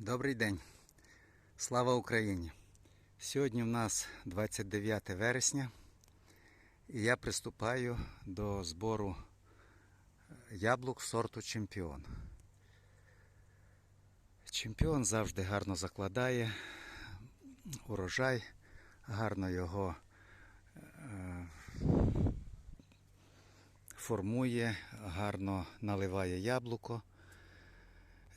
Добрий день. Слава Україні! Сьогодні в нас 29 вересня і я приступаю до збору яблук сорту Чемпіон. Чемпіон завжди гарно закладає урожай, гарно його е, формує, гарно наливає яблуко.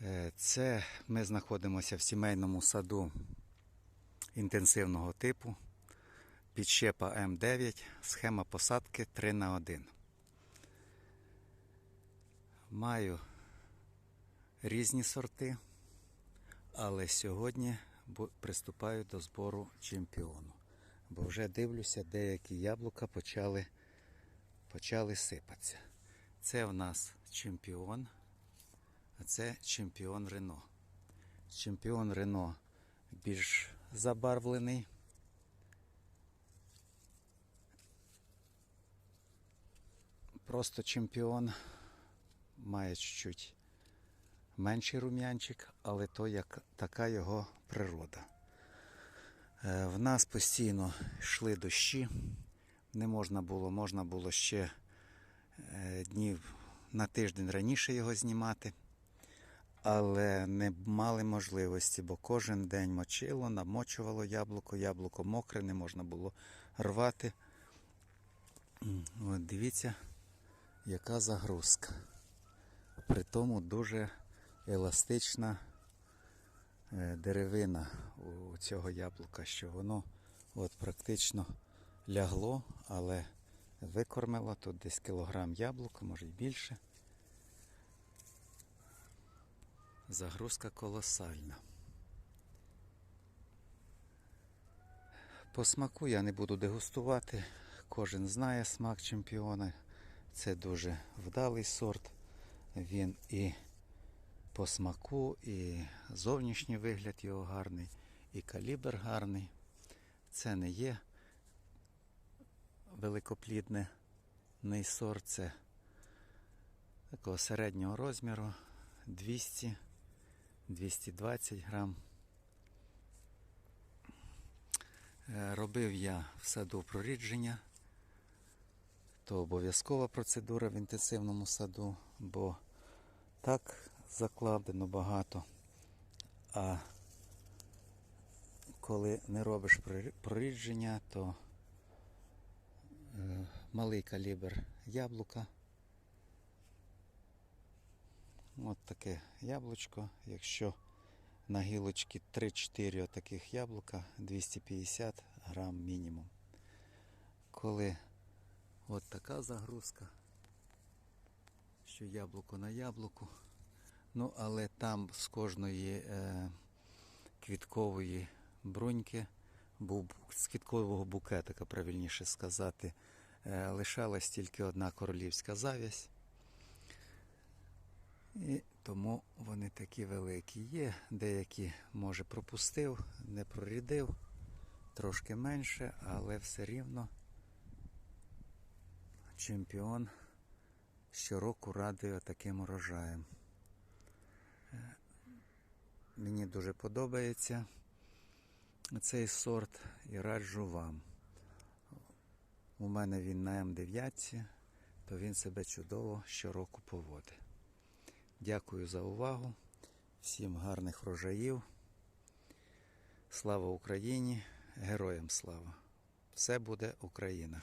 Е, Це ми знаходимося в сімейному саду інтенсивного типу. Підщепа М9, схема посадки 3 на 1. Маю різні сорти, але сьогодні приступаю до збору чемпіону. Бо вже дивлюся, деякі яблука почали, почали сипатися. Це в нас чемпіон. А це чемпіон Рено. Чемпіон Рено більш забарвлений. Просто чемпіон має чуть-чуть менший рум'янчик, але то як така його природа. Е, В нас постійно йшли дощі. Не можна було, можна було ще е, днів на тиждень раніше його знімати але не мали можливості, бо кожен день мочило, намочувало яблуко, яблуко мокре, не можна було рвати. От дивіться, яка загрузка. При тому дуже еластична е, деревина у цього яблука, що воно от практично лягло, але викормило тут десь кілограм яблука, може й більше. Загрузка колосальна. По смаку я не буду дегустувати. Кожен знає смак чемпіона. Це дуже вдалий сорт. Він і по смаку, і зовнішній вигляд його гарний, і калібр гарний. Це не є великоплідний сорт, це такого середнього розміру 200 220 грам. Е, Робив я в саду прорідження. То обов'язкова процедура в інтенсивному саду, бо так закладено багато. А коли не робиш прорідження, то е, малий калібр яблука. От таке яблучко. Якщо на гілочці 3-4 таких яблука, 250 грам мінімум. Коли от така загрузка, що яблуко на яблуку, ну але там з кожної е, квіткової бруньки, бу- з квіткового букетика, правильніше сказати, е, лишалась тільки одна королівська завязь. І тому вони такі великі є. Деякі, може, пропустив, не прорідив, трошки менше, але все рівно чемпіон щороку радує таким урожаєм. Е, Мені дуже подобається цей сорт і раджу вам. У мене він на М9, то він себе чудово щороку поводить. Дякую за увагу. Всім гарних врожаїв. Слава Україні! Героям слава! Все буде Україна!